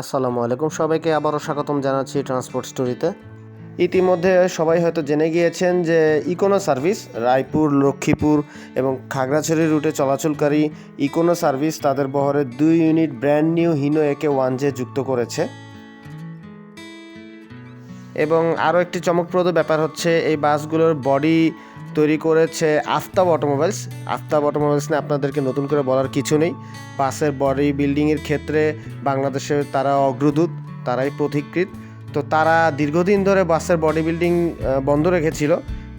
আসসালামু আলাইকুম। সবাইকে আবারও স্বাগতম জানাচ্ছি ট্রান্সপোর্ট স্টোরিতে ইতিমধ্যে সবাই হয়তো জেনে গিয়েছেন যে ইকোনো সার্ভিস রায়পুর, লক্ষ্মীপুর এবং খাগড়াছড়ি রুটে চলাচলকারী ইকোনো সার্ভিস তাদের বহরে দুই unit brand new Hino AK one J যুক্ত করেছে। এবং আরও একটি চমকপ্রদ ব্যাপার হচ্ছে এই বাসগুলোর বডি তৈরি করেছে আফতাব অটোমোবাইলস। আফতাব অটোমোবাইলস নিয়ে আপনাদেরকে নতুন করে বলার কিছু নেই। বাসের বডি বিল্ডিংয়ের ক্ষেত্রে বাংলাদেশে তারা অগ্রদূত, তারাই পথিকৃত তো তারা দীর্ঘদিন ধরে বাসের বডি বিল্ডিং বন্ধ রেখেছিল।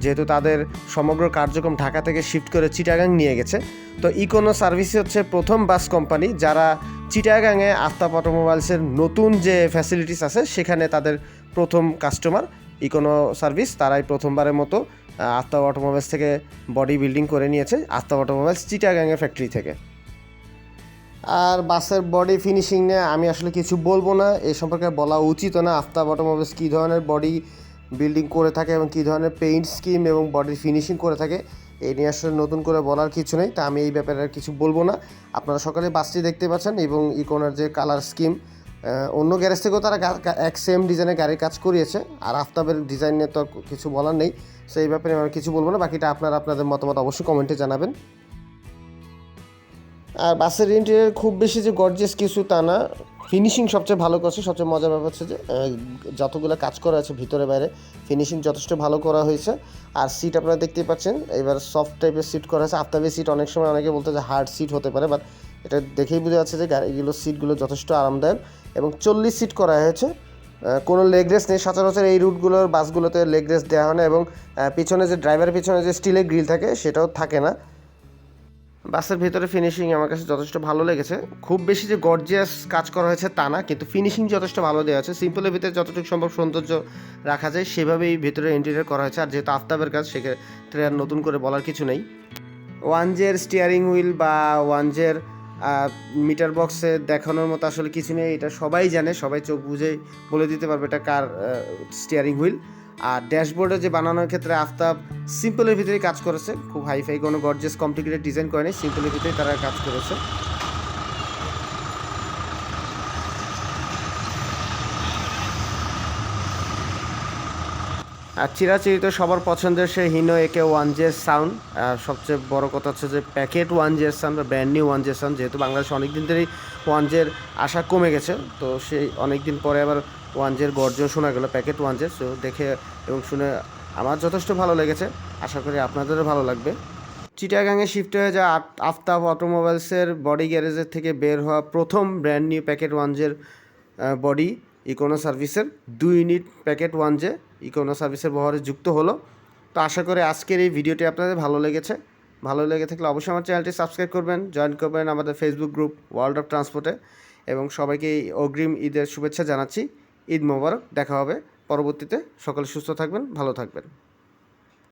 যেহেতু তাদের সমগ্র কার্যক্রম ঢাকা থেকে শিফট করে চিটাগাং নিয়ে গেছে। তো ইকোনো সার্ভিস হচ্ছে প্রথম বাস কোম্পানি যারা চিটাগাংয়ে আফতাব অটোমোবাইলসের নতুন যে ফ্যাসিলিটিস আছে, সেখানে তাদের প্রথম কাস্টমার ইকোনো সার্ভিস, তারাই প্রথমবারের মতো আফতাব অটোমোবাইলস থেকে বডি বিল্ডিং করে নিয়েছে আফতাব অটোমোবাইলস চিটাগাংয়ের ফ্যাক্টরি থেকে। আর বাসের বডি ফিনিশিং নিয়ে আমি আসলে কিছু বলব না এই সম্পর্কে বলা উচিত না আফতাব অটোমোবাইলস কী ধরনের বডি বিল্ডিং করে থাকে এবং কী ধরনের পেইন্ট স্কিম এবং বডির ফিনিশিং করে থাকে এই নিয়ে আসলে নতুন করে বলার কিছু নেই, তা আমি এই ব্যাপারে আর কিছু বলব না। আপনারা সকালে বাসটি দেখতে পাচ্ছেন এবং ইকোনার যে কালার স্কিম অন্য গ্যারেজ থেকেও তারা এক সেম ডিজাইনের গাড়ির কাজ করিয়েছে। আর আফতাবের ডিজাইন নিয়ে তো কিছু বলার নেই। সেই এই ব্যাপারে আমি কিছু বলব না। বাকিটা আপনারা আপনাদের মতামত অবশ্যই কমেন্টে জানাবেন। আর বাসের ইন্টেরিয়ার খুব বেশি যে গর্জিয়াস কিছু তা না। ফিনিশিং সবচেয়ে ভালো করছে। সবচেয়ে মজার ব্যাপার হচ্ছে যে যতগুলো কাজ করা আছে ভিতরে বাইরে ফিনিশিং যথেষ্ট ভালো করা হয়েছে। আর সিট আপনারা দেখতেই পাচ্ছেন, এবার সফট টাইপের সিট করা আছে। আফতাবের সিট অনেক সময় অনেকে বলতে যে হার্ড সিট হতে পারে বাট এটা দেখেই বোঝা যাচ্ছে যে গাড়িগুলো সিটগুলো যথেষ্ট আরামদায়ক এবং চল্লিশ সিট করা হয়েছে। কোনো লেগ রেস্ট নেই। সচরাচর এই রুটগুলোর বাসগুলোতে লেগ রেস্ট দেওয়া হয় না এবং পিছনে যে ড্রাইভারের পিছনে যে স্টিলের গ্রিল থাকে সেটাও থাকে না। বাসের ভিতরে ফিনিশিং আমার কাছে যথেষ্ট ভালো লেগেছে। খুব বেশি যে গর্জিয়াস কাজ করা হয়েছে তা না, কিন্তু ফিনিশিং যথেষ্ট ভালো দেওয়া আছে। সিম্পলের ভিতরে যতটুকু সম্ভব সৌন্দর্য রাখা যায়, সেভাবেই ভিতরে ইন্টেরিয়ার করা হয়েছে। আর যেহেতু আফতাবের কাজ, সেক্ষেত্রে আর নতুন করে বলার কিছু নেই। ওয়ান জের স্টিয়ারিং হুইল বা ওয়ান জের মিটার বক্সে দেখানোর মতো আসলে কিছু নেই। এটা সবাই জানে, সবাই চোখ বুঝেই বলে দিতে পারবে এটা কার স্টিয়ারিং হুইল আর ড্যাশবোর্ডে যে বানানোর ক্ষেত্রে আফতাব সিম্পলের ভিতরেই কাজ করেছে। খুব হাইফাই কোনো গর্জেস কমপ্লিকেটেড ডিজাইন করেনি সিম্পলের ভিতরেই তারা কাজ করেছে। আর চিরাচিরিত সবার পছন্দের সে হিনো একে ওয়ান জের সাউন্ড সবচেয়ে বড় কথা হচ্ছে যে প্যাকেট ওয়ান জের সাউন্ড বা ব্র্যান্ড নিউ ওয়ান জের সাউন্ড যেহেতু বাংলাদেশে অনেক দিন ধরেই ওয়ান জের আশা কমে গেছে, তো সেই অনেক দিন পরে আবার ওয়ান জের গর্জন শোনা গেলো প্যাকেট ওয়ান জের সো দেখে এবং শুনে আমার যথেষ্ট ভালো লেগেছে, আশা করি আপনাদেরও ভালো লাগবে। চিটাগাংয়ে শিফট হয়ে আফ- আফতাব অটোমোবাইলসের বডি গ্যারেজের থেকে বের হওয়া প্রথম ব্র্যান্ড নিউ প্যাকেট ওয়ানজের বডি ইকোনো সার্ভিসের দুই unit packet one J econo সার্ভিসের ব্যবহারে যুক্ত হলো। তো আশা করি আজকের এই ভিডিওটি আপনাদের ভালো লেগেছে। ভালো লেগে থাকলে অবশ্যই আমার চ্যানেলটি সাবস্ক্রাইব করবেন জয়েন করবেন আমাদের ফেসবুক গ্রুপ ওয়ার্ল্ড অফ ট্রান্সপোর্টে এবং সবাইকে অগ্রিম ঈদের শুভেচ্ছা জানাচ্ছি। ঈদ মোবারক, দেখা হবে। পরবর্তীতে সকলে সুস্থ থাকবেন, ভালো থাকবেন।